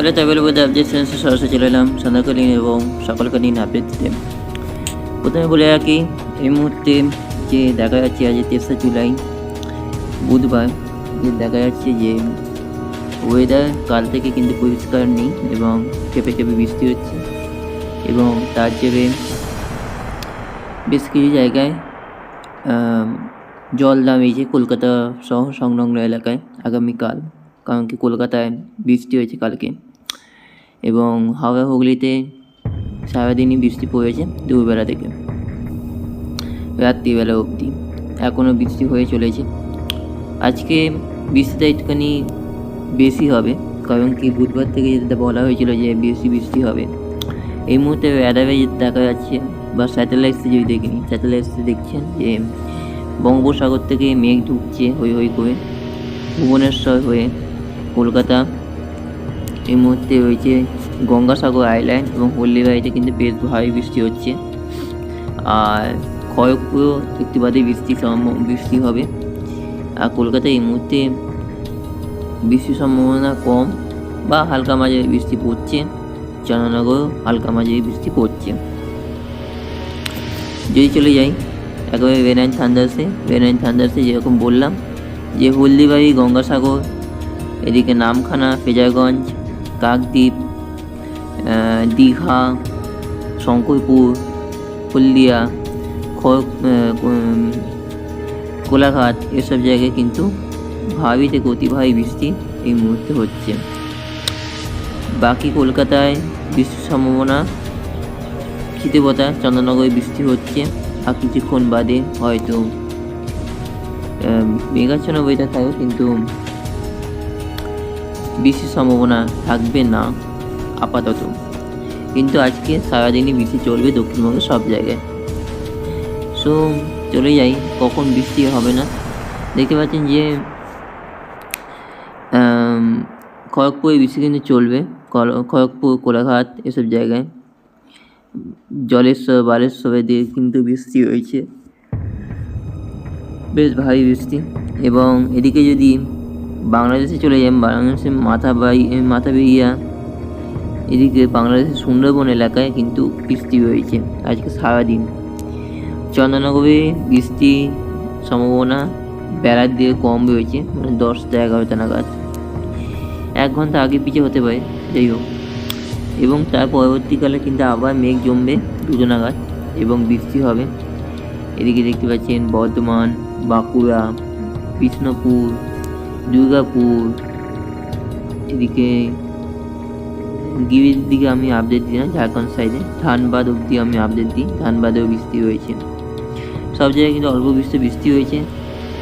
এবারে travel with update সেন্সে সরাসরি চলে এলাম সন্ধ্যাকালীন এবং সকালকালীন আপডেট দিতে প্রথমে বলে রাখি, এই মুহূর্তে যে দেখা যাচ্ছে আজ তেসরা জুলাই, বুধবার, যে দেখা যাচ্ছে যে ওয়েদার কাল থেকে কিন্তু পরিষ্কার নেই এবং চেপে চেপে বৃষ্টি হচ্ছে এবং তার চেপে বেশ কিছু জায়গায় জল নামিয়েছে কলকাতা সহ সংলগ্ন এলাকায় আগামীকাল। কারণ কি কলকাতায় বৃষ্টি হয়েছে কালকে। এবং হাওড়া হুগলিতে সারাদিনই বৃষ্টি পড়েছে দুপুরবেলা থেকে, রাত্রিবেলা অবধি। এখনও বৃষ্টি হয়ে চলেছে। আজকে বৃষ্টিটা একটুখানি বেশি হবে, কারণ কি বুধবার থেকে যেটা বলা হয়েছিল যে বেশি বৃষ্টি হবে। এই মুহূর্তে ওয়েদারে দেখা যাচ্ছে বা স্যাটেলাইটসে যদি দেখিনি স্যাটেলাইটসে দেখছেন যে বঙ্গোপসাগর থেকে মেঘ ঢুকছে হই হই করে, ভুবনেশ্বর হয়ে কলকাতা এই মুহূর্তে রয়েছে গঙ্গাসাগর আইল্যান্ড এবং হলদিবাড়িতে কিন্তু বেশ ভারী বৃষ্টি হচ্ছে। আর খড়গপুরও একটু বাদে বৃষ্টি বৃষ্টি হবে। আর কলকাতায় এই মুহূর্তে বৃষ্টির সম্ভাবনা কম বা হালকা মাঝারি বৃষ্টি পড়ছে। চন্দ্রনগরও হালকা মাঝারি বৃষ্টি পড়ছে। যদি চলে যাই, একেবারে ভেনাইন থান্ডার্সে ভেনাইন থান্ডার্সে যেরকম বললাম, যে হলদিবাড়ি গঙ্গাসাগর, এদিকে নামখানা ফেজারগঞ্জ কাকদ্বীপ দীঘা, শঙ্করপুর, হলদিয়া কোলাঘাট এসব জায়গায় কিন্তু ভারী থেকে অতিভারী বৃষ্টি এই মুহূর্তে হচ্ছে। বাকি কলকাতায় বৃষ্টির সম্ভাবনা শীতবতা চন্দ্রনগরে বৃষ্টি হচ্ছে, আর কিছুক্ষণ বাদে হয়তো মেঘাচ্ছন্ন ওয়েদার থাকবে কিন্তু বৃষ্টির সম্ভাবনা থাকবে না, আপাতত। কিন্তু আজকে সারাদিনই বৃষ্টি চলবে দক্ষিণবঙ্গের সব জায়গায়। সো চলে যাই, কখন বৃষ্টি হবে না? দেখতে পাচ্ছেন যে খড়গপুরে বৃষ্টি কিন্তু চলবে খড়গপুর, কোলাঘাট এসব জায়গায়। জলেশ্বর বালেশ্বরের দিকে কিন্তু বৃষ্টি হয়েছে। বেশ ভারী বৃষ্টি এবং এদিকে যদি বাংলাদেশে চলে যান বাংলাদেশের মাথা বাই, মাথা বেরিয়া এদিকে বাংলাদেশের সুন্দরবন এলাকায় কিন্তু বৃষ্টি হয়েছে, আজকে সারাদিন। চন্দননগরে বৃষ্টি সম্ভাবনা বেলার দিকে কম রয়েছে মানে দশটা এগারোটা নাগাদ। এক ঘণ্টা আগে পিছিয়ে হতে পারে, যাই হোক। এবং তার পরবর্তীকালে কিন্তু আবার মেঘ জমবে দুটো নাগাদ এবং বৃষ্টি হবে। এদিকে দেখতে পাচ্ছেন বর্ধমান, বাঁকুড়া বিষ্ণুপুর দুর্গাপুর, এদিকে গিরির দিকে আমি আপডেট দিই না ঝাড়খণ্ড সাইডে ধানবাদ অবধি আমি আপডেট দিই, ধানবাদেও বৃষ্টি হয়েছে। সব জায়গায় কিন্তু অল্প বৃষ্টি বৃষ্টি হয়েছে।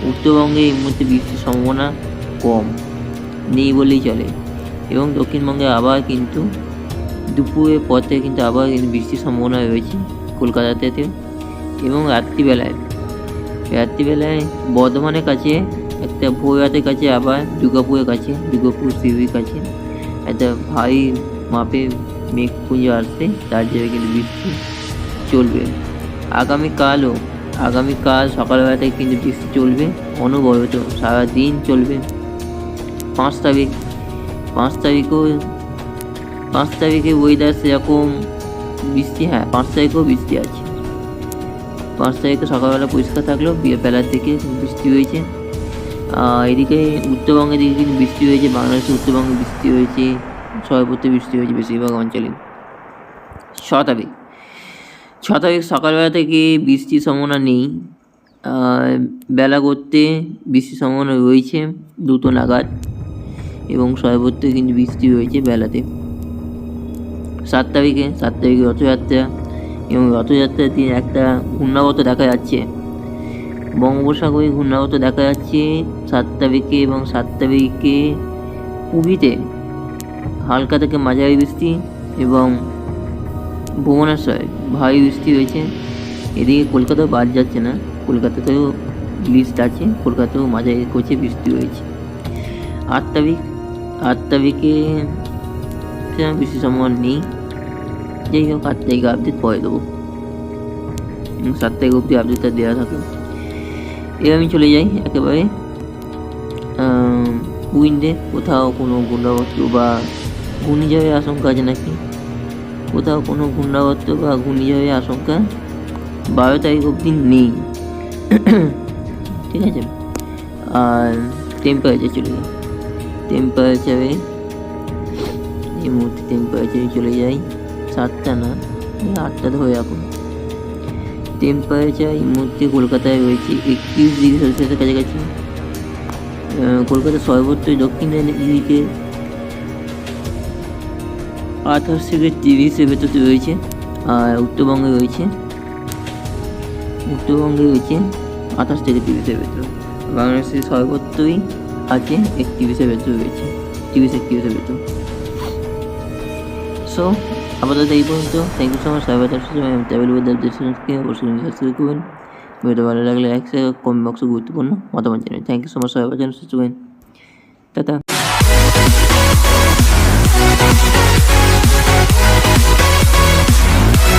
উত্তরবঙ্গে এই মুহূর্তে বৃষ্টির সম্ভাবনা কম, নেই বললেই চলে। এবং দক্ষিণবঙ্গে আবার কিন্তু দুপুরের পর থেকে কিন্তু আবার কিন্তু বৃষ্টির সম্ভাবনা রয়েছে কলকাতাতে এবং রাত্রিবেলায় রাত্রিবেলায় বর্ধমানের কাছে একটা ভোররাতের কাছে, আবার দুর্গাপুরের কাছে দুর্গাপুর শিবির কাছে। একটা ভারী মাপের মেঘপুঞ্জ আসছে, তার জায়গায় কিন্তু বৃষ্টি চলবে। আগামীকালও, আগামীকাল সকালবেলা থেকে কিন্তু বৃষ্টি চলবে, অনবরত সারাদিন চলবে। পাঁচ তারিখ, পাঁচ তারিখও, পাঁচ তারিখে ওয়েদার সেরকম বৃষ্টি হ্যাঁ পাঁচ তারিখেও বৃষ্টি আছে। পাঁচ তারিখে সকালবেলা পরিষ্কার থাকলেও বিয়ে বেলার থেকে বৃষ্টি হয়েছে। এদিকে উত্তরবঙ্গের দিকে কিন্তু বৃষ্টি হয়েছে বাংলাদেশের উত্তরবঙ্গে বৃষ্টি হয়েছে সর্বত্র বৃষ্টি হয়েছে বেশিরভাগ অঞ্চলে। ছ তারিখ সকালবেলা থেকে বৃষ্টির সম্ভাবনা নেই। বেলা করতে বৃষ্টির সম্ভাবনা রয়েছে দুটো নাগাদ। এবং সর্বত্র কিন্তু বৃষ্টি হয়েছে বেলাতে। সাত তারিখে সাত তারিখে রথযাত্রা এবং রথযাত্রার দিন একটা ঘূর্ণাবর্ত দেখা যাচ্ছে। বঙ্গোপসাগরে ঘূর্ণাবর্ত দেখা যাচ্ছে সাত তারিখে এবং সাত তারিখে পুরীতে, হালকা থেকে মাঝারি বৃষ্টি এবং ভুবনেশ্বরে ভারী বৃষ্টি হয়েছে এদিকে কলকাতাও বাদ যাচ্ছে না, কলকাতাতেও লিস্ট আছে, কলকাতাতেও মাঝারি করছে বৃষ্টি হয়েছে আট তারিখ আট তারিখে সেরকম সম্ভাবনা নেই। যাই হোক আট তারিখে আপডেট পরে দেবো। সাত তারিখ অবধি আপডেটটা দেওয়া থাকে এবার আমি চলে যাই একেবারে। উইন্ডে কোথাও কোনো গুণবস্তু বা ঘূর্ণিঝড়ের আশঙ্কা আছে নাকি? কোথাও কোনো ঘূর্ণাবর্ত বা ঘূর্ণিঝড়ের আশঙ্কা? বারো তারিখ অবধি নেই। ঠিক আছে। আর টেম্পারেচার চলে যায় টেম্পারেচারে এই মুহূর্তে টেম্পারেচারে চলে যাই। সাতটা না আটটা ধরে রাখুন। টেম্পারেচার, এই মুহূর্তে কলকাতায় রয়েছে একত্রিশ ডিগ্রি সেলসিয়াসের কাছাকাছি। কলকাতার সর্বত্র দক্ষিণ দিকে আঠাশ থেকে তিরিশের ভেতরে রয়েছে, আর উত্তরবঙ্গে রয়েছে উত্তরবঙ্গে রয়েছে আঠাশ থেকে তিরিশের ভেতর। বাংলাদেশের সর্বত্রই আছে একত্রিশের ভেতর রয়েছে, তিরিশ একত্রিশের ভেতর। সো আপাতত এই পর্যন্ত thank you so much cyber travel with ডেস্টিনেশনকে অবশ্যই সাবস্ক্রাইব করবেন ভিডিও ভালো লাগলে লাইক কমেন্ট বক্সে গুরুত্বপূর্ণ মতামত জানাবেন। থ্যাংক ইউ সো মাচ সবাই সাইবার চ্যানেল টাটা।